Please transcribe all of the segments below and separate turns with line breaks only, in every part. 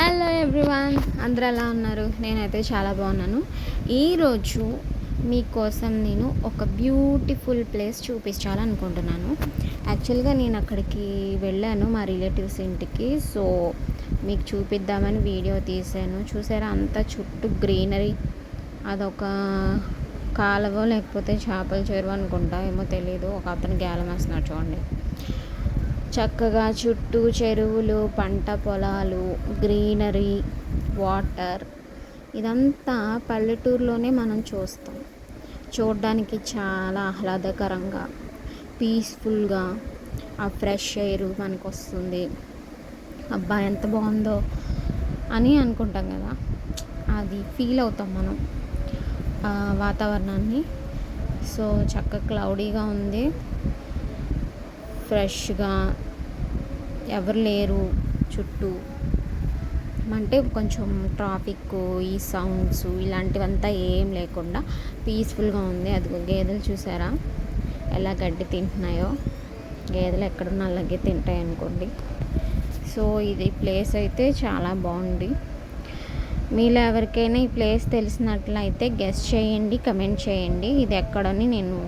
Hello everyone అందరు ఎలా ఉన్నారు? నేనైతే చాలా బాగున్నాను. ఈరోజు మీకోసం నేను ఒక బ్యూటిఫుల్ ప్లేస్ చూపించాలనుకుంటున్నాను. యాక్చువల్గా నేను అక్కడికి వెళ్ళాను మా రిలేటివ్స్ ఇంటికి. సో మీకు చూపిద్దామని వీడియో తీసాను. చూసారా? అంతా చుట్టూ గ్రీనరీ. అదొక కాలువ లేకపోతే చేపల చెరువు అనుకుంటా ఏమో తెలియదు ఒక అతను గ్యాలం వేస్తున్నాడు చూడండి. చక్కగా చుట్టూ చెరువులు పంట పొలాలు గ్రీనరీ వాటర్. ఇదంతా పల్లెటూరులోనే మనం చూస్తాం. చూడడానికి చాలా ఆహ్లాదకరంగా పీస్ఫుల్గా ఆ ఫ్రెష్ ఎయిర్ మనకు వస్తుంది అబ్బా ఎంత బాగుందో అని అనుకుంటాం కదా. అది ఫీల్ అవుతాం మనం వాతావరణాన్ని. సో చక్కగా క్లౌడీగా ఉంది. ఫ్రెష్గా ఎవరు లేరు చుట్టూ. అంటే కొంచెం ట్రాఫిక్ ఈ సౌండ్స్ ఇలాంటివంతా ఏం లేకుండా పీస్ఫుల్గా ఉంది. అది గేదెలు చూసారా? ఎలా గడ్డి తింటున్నాయో? గేదెలు ఎక్కడున్నా అలాగే తింటాయి అనుకోండి. సో ఇది ప్లేస్ అయితే చాలా బాగుంది. మీలో ఎవరికైనా ఈ ప్లేస్ తెలిసినట్లయితే గెస్ట్ చేయండి కమెంట్ చేయండి. ఇది ఎక్కడని నేను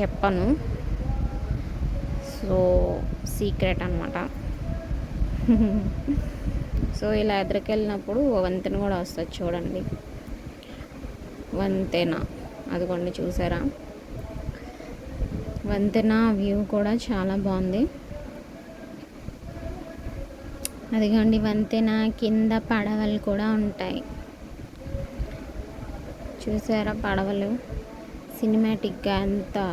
చెప్పను. సో సీక్రెట్ అనమాట సో ఇలా ఎదురుకెళ్ళినప్పుడు వంతెన కూడా వస్తుంది చూడండి. వంతెన. అదిగోండి చూసారా? వంతెన వ్యూ కూడా చాలా బాగుంది. అదిగోండి వంతెన కింద పడవలు కూడా ఉంటాయి. చూసారా పడవలు? సినిమాటిక్గా అంతా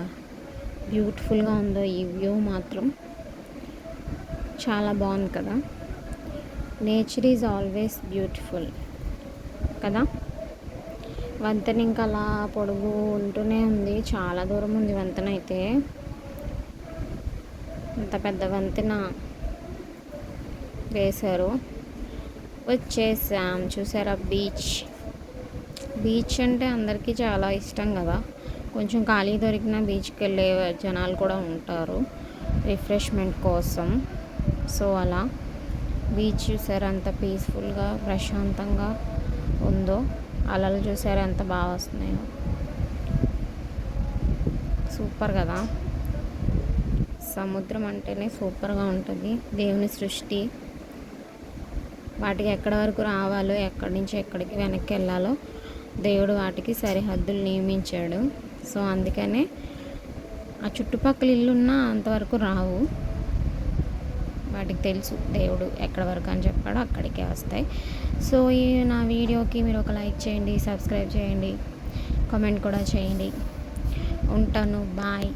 బ్యూటిఫుల్గా ఉందో ఈ వ్యూ మాత్రం చాలా బాగుంది కదా. నేచర్ ఈజ్ ఆల్వేస్ బ్యూటిఫుల్ కదా. వంతెన ఇంకా అలా పొడుగు ఉంటూనే ఉంది. చాలా దూరం ఉంది వంతెన అయితే. అంత పెద్ద వంతెన వేశారు. వచ్చేసాం. చూసారా బీచ్? బీచ్ అంటే అందరికీ చాలా ఇష్టం కదా. కొంచెం ఖాళీ దొరికిన బీచ్కి వెళ్ళే జనాలు కూడా ఉంటారు రిఫ్రెష్మెంట్ కోసం. సో అలా బీచ్ చూసారు అంత పీస్ఫుల్గా ప్రశాంతంగా ఉందో. అలలు చూసారు ఎంత బాగా వస్తున్నాయో. సూపర్ కదా? సముద్రం అంటేనే సూపర్గా ఉంటుంది. దేవుని సృష్టి. వాటికి ఎక్కడి వరకు రావాలో ఎక్కడి నుంచి ఎక్కడికి వెనక్కి వెళ్ళాలో దేవుడు వాటికి సరిహద్దులు నియమించాడు. సో అందుకనే ఆ చుట్టుపక్కల ఇల్లున్నా అంతవరకు రావు. వాటికి తెలుసు దేవుడు ఎక్కడ వరకు అని చెప్పాడో అక్కడికే వస్తాయి. సో ఈ నా వీడియోకి మీరు ఒక లైక్ చేయండి సబ్స్క్రైబ్ చేయండి కామెంట్ కూడా చేయండి. ఉంటాను. బాయ్.